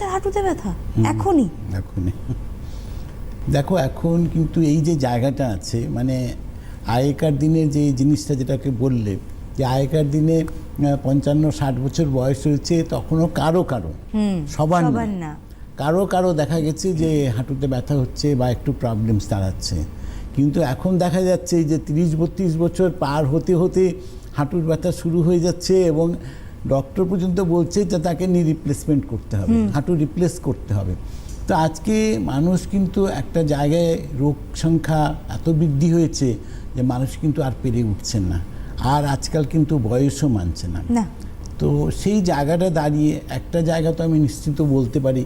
বাচ্চার হাঁটুতে ব্যথা এখনই। এখনই। দেখো এখন কিন্তু এই যে জায়গাটা আছে মানে আগেকার দিনে যে জিনিসটা যেটাকে বললে যে আগেকার দিনে পঞ্চান্ন ষাট বছর বয়স হয়েছে তখনও কারও কারও সবার না। কারও কারও দেখা গেছে যে হাঁটুতে ব্যথা হচ্ছে বা একটু প্রবলেমস দাঁড়াচ্ছে। কিন্তু এখন দেখা যাচ্ছে যে তিরিশ বত্রিশ বছর পার হতে হতে হাঁটুর ব্যথা শুরু হয়ে যাচ্ছে এবং ডক্টর পর্যন্ত বলছে যে তাকে নি রিপ্লেসমেন্ট করতে হবে হাঁটু রিপ্লেস করতে হবে। তো আজকে মানুষ কিন্তু একটা জায়গায় রোগ সংখ্যা এত বৃদ্ধি হয়েছে যে মানুষ কিন্তু আর পেরে উঠছেন না। আর আজকাল কিন্তু বয়সও মানছে না। না। তো সেই জায়গাটা দাঁড়িয়ে একটা জায়গা তো আমি নিশ্চিত বলতে পারি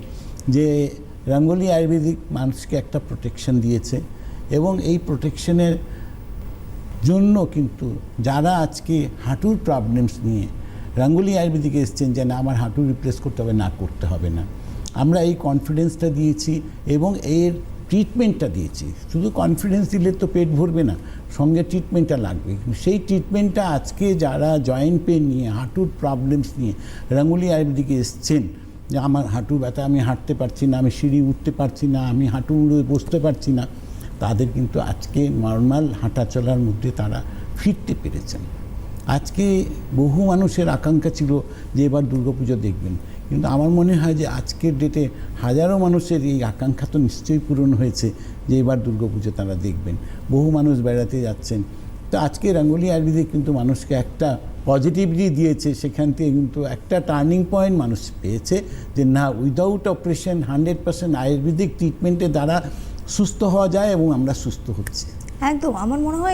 যে রঙ্গোলি আয়ুর্বেদিক মানুষকে একটা প্রোটেকশন দিয়েছে এবং এই প্রোটেকশনের জন্য কিন্তু যারা আজকে হাঁটুর প্রবলেমস নিয়ে রঙ্গোলি আয়ুর্বেদিকে এসছেন যে, না, আমার হাঁটু রিপ্লেস করতে হবে, না, করতে হবে না। আমরা এই কনফিডেন্সটা দিয়েছি এবং এর ট্রিটমেন্টটা দিয়েছি। শুধু কনফিডেন্স দিলে তো পেট ভরবে না, সঙ্গে ট্রিটমেন্টটা লাগবে। সেই ট্রিটমেন্টটা আজকে যারা জয়েন্ট পেন নিয়ে, হাঁটুর প্রবলেমস নিয়ে রঙ্গোলি আয়ুর্বেদিকে এসছেন, যে, আমার হাঁটু ব্যথা, আমি হাঁটতে পারছি না, আমি সিঁড়ি উঠতে পারছি না, আমি হাঁটু উড়ে বসতে পারছি না। তাদের কিন্তু আজকে নর্মাল হাঁটা চলার মধ্যে তারা ফিরতে পেরেছেন। আজকে বহু মানুষের আকাঙ্ক্ষা ছিল যে এবার দুর্গাপুজো দেখবেন। কিন্তু আমার মনে হয় যে আজকের ডেটে হাজারো মানুষের এই আকাঙ্ক্ষা তো নিশ্চয়ই পূরণ হয়েছে যে এবার দুর্গাপুজো তারা দেখবেন। বহু মানুষ বেড়াতে যাচ্ছেন। তো আজকে রঙ্গোলি আয়ুর্বেদিক কিন্তু মানুষকে একটা পজিটিভলি দিয়েছে। সেখান থেকে কিন্তু একটা টার্নিং পয়েন্ট মানুষ পেয়েছে যে না without operation hundred percent ayurvedic ট্রিটমেন্টের দ্বারা সুস্থ হওয়া যায় এবং আমরা সুস্থ হচ্ছি। একদম। আমার মনে হয়